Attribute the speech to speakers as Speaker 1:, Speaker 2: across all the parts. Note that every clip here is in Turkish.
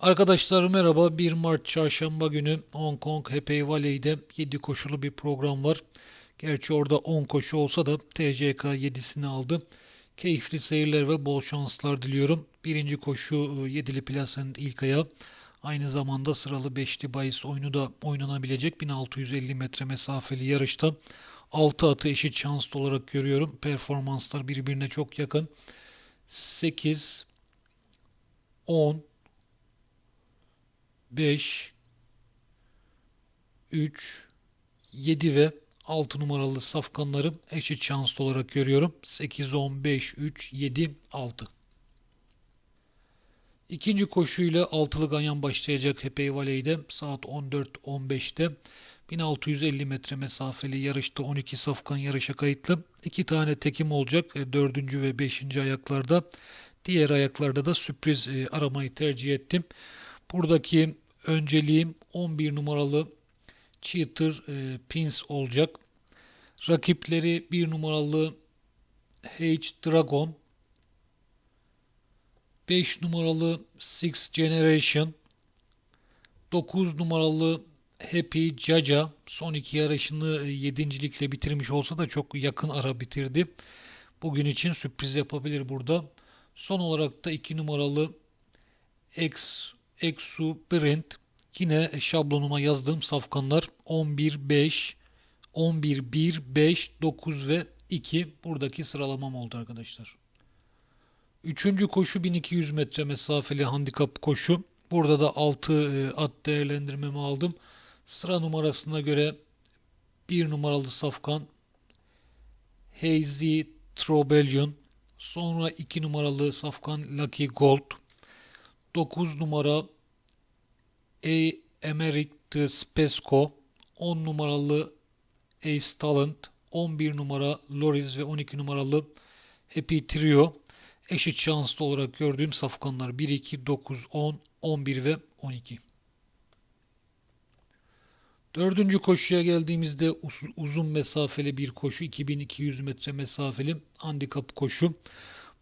Speaker 1: Arkadaşlar merhaba. 1 Mart Çarşamba günü Hong Kong Hebei Valley'de 7 koşulu bir program var. Gerçi orada 10 koşu olsa da TCK 7'sini aldı. Keyifli seyirler ve bol şanslar diliyorum. Birinci koşu 7'li plasanın ilk ayağı. Aynı zamanda sıralı 5'li bahis oyunu da oynanabilecek 1650 metre mesafeli yarışta 6 atı eşit şanslı olarak görüyorum. Performanslar birbirine çok yakın. 8 10 5 3 7 ve 6 numaralı safkanları eşit şanslı olarak görüyorum. 8 10 5 3 7 6 İkinci koşuyla altılı ganyan başlayacak Hepey Valley'de saat 14.15'te 1650 metre mesafeli yarışta 12 safkan yarışa kayıtlı. 2 tane tekim olacak 4. E, ve 5. ayaklarda. Diğer ayaklarda da sürpriz e, aramayı tercih ettim. Buradaki önceliğim 11 numaralı Cheater e, Pins olacak. Rakipleri 1 numaralı H Dragon, 5 numaralı Six Generation, 9 numaralı Happy Jaja son iki yarışını e, yedincilikle bitirmiş olsa da çok yakın ara bitirdi. Bugün için sürpriz yapabilir burada. Son olarak da 2 numaralı X Exu Brent yine şablonuma yazdığım safkanlar 11 5 11 1 5 9 ve 2 buradaki sıralamam oldu arkadaşlar. Üçüncü koşu 1200 metre mesafeli handikap koşu. Burada da 6 e, at değerlendirmemi aldım. Sıra numarasına göre 1 numaralı safkan Hazy Trobellion. Sonra 2 numaralı safkan Lucky Gold. 9 numara A. Emerick de Spesco, 10 numaralı Ace Talent, 11 numara Loris ve 12 numaralı Happy Trio eşit şanslı olarak gördüğüm safkanlar 1, 2, 9, 10, 11 ve 12. Dördüncü koşuya geldiğimizde uzun mesafeli bir koşu 2200 metre mesafeli handikap koşu.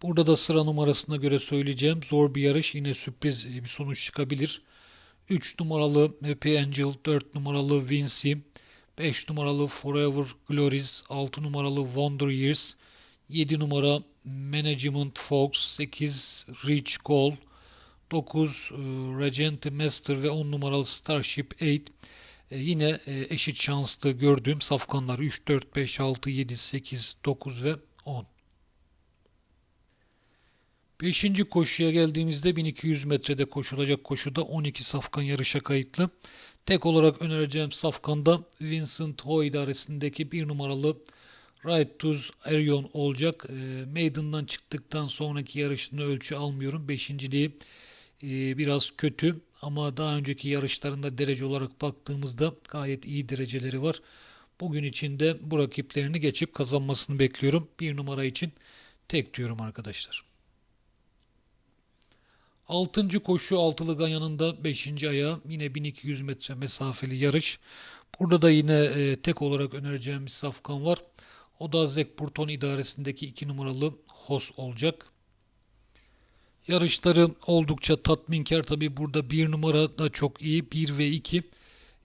Speaker 1: Burada da sıra numarasına göre söyleyeceğim. Zor bir yarış. Yine sürpriz bir sonuç çıkabilir. 3 numaralı Happy Angel, 4 numaralı Vinci, 5 numaralı Forever Glories, 6 numaralı Wonder Years, 7 numara Management Fox, 8 Rich Gold, 9 e, Regent Master ve 10 numaralı Starship 8 e, yine e, eşit şanslı gördüğüm safkanlar 3, 4, 5, 6, 7, 8, 9 ve 10. Beşinci koşuya geldiğimizde 1200 metrede koşulacak koşuda 12 safkan yarışa kayıtlı. Tek olarak önereceğim safkanda Vincent Ho idaresindeki bir numaralı Right Tuz Erion olacak. E, Maiden'dan çıktıktan sonraki yarışını ölçü almıyorum. Beşinciliği e, biraz kötü ama daha önceki yarışlarında derece olarak baktığımızda gayet iyi dereceleri var. Bugün için de bu rakiplerini geçip kazanmasını bekliyorum. Bir numara için tek diyorum arkadaşlar. Altıncı koşu altılı ganyanında 5. ayağı yine 1200 metre mesafeli yarış. Burada da yine e, tek olarak önereceğim bir safkan var. O da Zekburton idaresindeki 2 numaralı Hos olacak. Yarışları oldukça tatminkar. Tabi burada 1 numara da çok iyi. 1 ve 2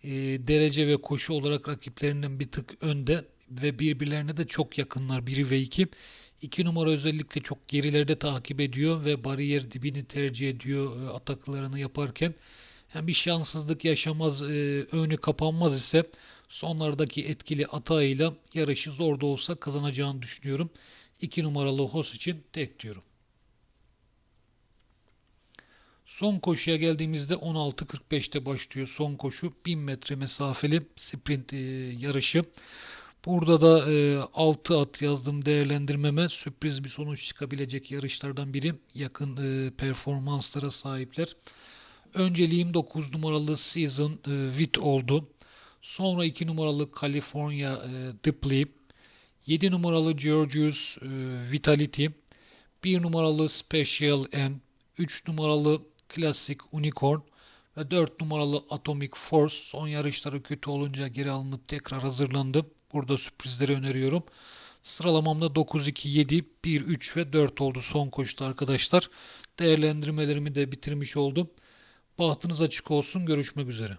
Speaker 1: e, derece ve koşu olarak rakiplerinden bir tık önde ve birbirlerine de çok yakınlar 1 ve 2. 2 numara özellikle çok gerilerde takip ediyor ve bariyer dibini tercih ediyor e, ataklarını yaparken. Yani bir şanssızlık yaşamaz, e, önü kapanmaz ise sonlardaki etkili atağıyla yarışı zor da olsa kazanacağını düşünüyorum. 2 numaralı Hos için tek diyorum. Son koşuya geldiğimizde 16.45'te başlıyor son koşu. 1000 metre mesafeli sprint e, yarışı. Burada da e, 6 at yazdım değerlendirmeme. Sürpriz bir sonuç çıkabilecek yarışlardan biri. Yakın e, performanslara sahipler. Önceliğim 9 numaralı Season e, Wit oldu. Sonra 2 numaralı California e, Dipley. 7 numaralı Georgius e, Vitality. 1 numaralı Special M. 3 numaralı Classic Unicorn ve 4 numaralı Atomic Force son yarışları kötü olunca geri alınıp tekrar hazırlandı. Burada sürprizleri öneriyorum. Sıralamamda 9, 2, 7, 1, 3 ve 4 oldu son koşuda arkadaşlar. Değerlendirmelerimi de bitirmiş oldum. Bahtınız açık olsun. Görüşmek üzere.